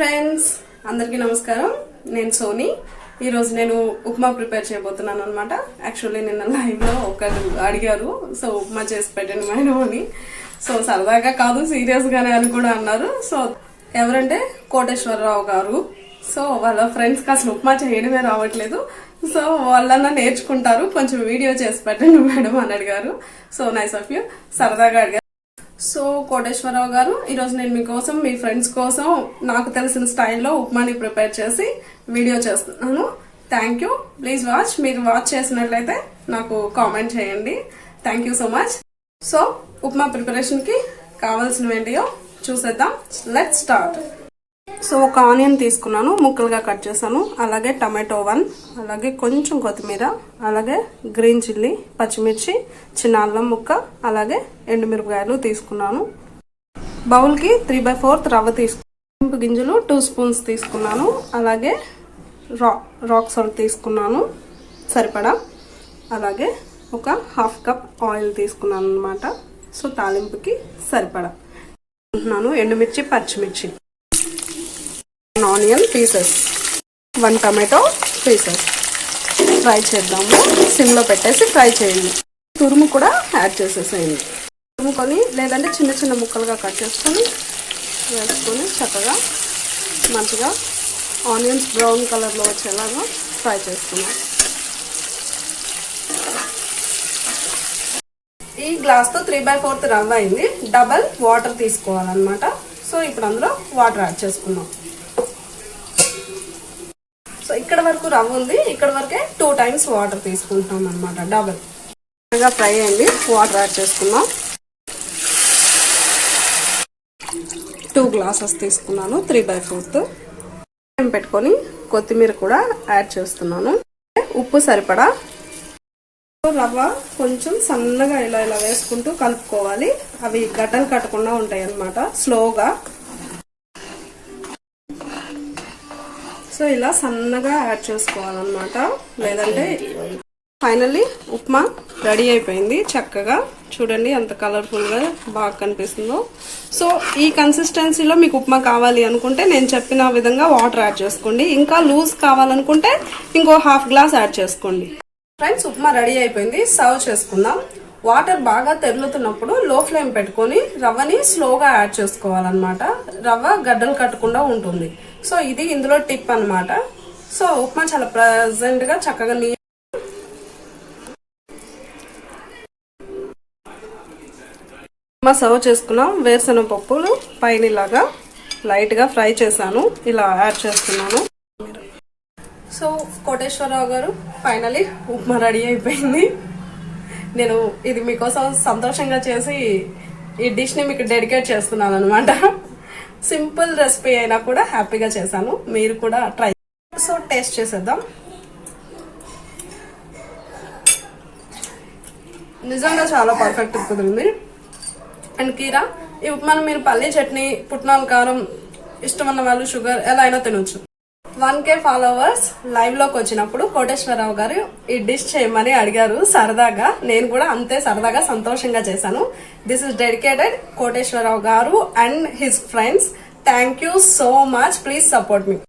Friends అందరికీ నమస్కారం. నేను సోని. ఈరోజు నేను ఉప్మా ప్రిపేర్ చేయబోతున్నాను అనమాట యాక్చువల్లీ నిన్న లైవ్లో ఒకరు అడిగారు. సో ఉప్మా చేసి పెట్టండి మేడం అని. సో సరదాగా కాదు సీరియస్గానే అని కూడా అన్నారు. సో ఎవరంటే కోటేశ్వరరావు గారు. సో వాళ్ళ ఫ్రెండ్స్కి అసలు ఉప్మా చేయడమే రావట్లేదు. సో వాళ్ళన్నా నేర్చుకుంటారు. కొంచెం వీడియో చేసి పెట్టండి మేడం అని అడిగారు. సో నైస్ ఆఫ్ యూ సరదాగా అడిగారు. సో కోటేశ్వరరావు గారు ఈరోజు నేను మీకోసం మీ ఫ్రెండ్స్ కోసం నాకు తెలిసిన స్టైల్లో ఉప్మాని ప్రిపేర్ చేసి వీడియో చేస్తున్నాను. థ్యాంక్ యూ ప్లీజ్ వాచ్ మీరు వాచ్ చేసినట్లయితే నాకు కామెంట్ చేయండి. Thank you so much so upma ప్రిపరేషన్కి కావాల్సినవి ఏంటియో చూసేద్దాం. లెట్ స్టార్ట్ సో ఒక ఆనియన్ తీసుకున్నాను ముక్కలుగా కట్ చేశాను. అలాగే టమాటో వన్ అలాగే కొంచెం కొత్తిమీర అలాగే గ్రీన్ చిల్లీ పచ్చిమిర్చి చిన్న అల్లం ముక్క అలాగే ఎండుమిరపకాయలు తీసుకున్నాను. బౌల్కి త్రీ బై ఫోర్త్ రవ్వ తీసుకు గింజలు టూ స్పూన్స్ తీసుకున్నాను. అలాగే రా రాక్ సాల్ట్ తీసుకున్నాను సరిపడా. అలాగే ఒక హాఫ్ కప్ ఆయిల్ తీసుకున్నాను అనమాట సో తాలింపుకి సరిపడా. అనుకుంటున్నాను ఎండుమిర్చి పచ్చిమిర్చి. Onion pieces. One tomato pieces. Fry చేద్దాము. సిమ్లో పెట్టేసి ఫ్రై చేయండి. తురుము కూడా యాడ్ చేసేసేయండి. తురుముకొని లేదంటే చిన్న చిన్న ముక్కలుగా కట్ చేసుకొని వేసుకొని చక్కగా మంచిగా ఆనియన్స్ బ్రౌన్ కలర్లో వచ్చేలాగా ఫ్రై చేసుకున్నాం ఈ గ్లాస్తో త్రీ బై ఫోర్త్ రవ్వ అయింది. డబల్ వాటర్ తీసుకోవాలన్నమాట. సో ఇప్పుడు అందులో వాటర్ యాడ్ చేసుకున్నాం ఇక్కడ వరకు రవ్వ ఉంది. ఇక్కడ వరకే టూ టైమ్స్ వాటర్ తీసుకుంటాం అనమాట డబల్ బాగా ఫ్రై అయింది. వాటర్ యాడ్ చేసుకుందాం టూ గ్లాసెస్ తీసుకున్నాను. త్రీ బై ఫోర్త్ పెట్టుకొని కొత్తిమీర కూడా యాడ్ చేస్తున్నాను. ఉప్పు సరిపడా. రవ్వ కొంచెం సన్నగా ఇలా ఇలా వేసుకుంటూ కలుపుకోవాలి. అవి గడ్డలు కట్టకుండా ఉంటాయి అన్నమాట స్లోగా సో ఇలా సన్నగా యాడ్ చేసుకోవాలన్నమాట. లేదంటే ఫైనల్లీ ఉప్మా రెడీ అయిపోయింది చక్కగా. చూడండి ఎంత కలర్ఫుల్గా బాగా కనిపిస్తుందో. సో ఈ కన్సిస్టెన్సీలో మీకు ఉప్మా కావాలి అనుకుంటే నేను చెప్పిన విధంగా వాటర్ యాడ్ చేసుకోండి. ఇంకా లూజ్ కావాలనుకుంటే ఇంకో హాఫ్ గ్లాస్ యాడ్ చేసుకోండి. ఫ్రెండ్స్ ఉప్మా రెడీ అయిపోయింది. సర్వ్ చేసుకుందాం. వాటర్ బాగా తెరులుతున్నప్పుడు లో ఫ్లేమ్ పెట్టుకొని రవ్వని స్లోగా యాడ్ చేసుకోవాలన్నమాట. రవ్వ గడ్డలు కట్టకుండా ఉంటుంది. సో ఇది ఇందులో టిప్ అన్నమాట. సో ఉప్మా చాలా ప్రజెంట్గా చక్కగా నీ ఉప్మా సర్వ్ చేసుకున్నాం. వేరుశనగ పప్పులు పైన ఇలాగా లైట్గా ఫ్రై చేశాను. ఇలా యాడ్ చేస్తున్నాను. సో కోటేశ్వరరావు గారు ఫైనలీ ఉప్మా రెడీ అయిపోయింది. నేను ఇది మీకోసం సంతోషంగా చేసి ఈ డిష్ని మీకు డెడికేట్ చేస్తున్నాను అనమాట సింపుల్ రెసిపీ అయినా కూడా హ్యాపీగా చేశాను. మీరు కూడా ట్రై సో టేస్ట్ చేసేద్దాం. నిజంగా చాలా పర్ఫెక్ట్ కుదిరింది. అండ్ కీరా ఈ ఉప్మాను మీరు పల్లీ చట్నీ పుట్నాల కారం ఇష్టం ఉన్న వాళ్ళు షుగర్ ఎలా అయినా తినొచ్చు. వన్ కే ఫాలోవర్స్ లైవ్లోకి వచ్చినప్పుడు కోటేశ్వరరావు గారు ఈ డిష్ చేయమని అడిగారు సరదాగా. నేను కూడా అంతే సరదాగా సంతోషంగా చేశాను. This is dedicated Koteswara Rao garu and his friends thank you so much please support me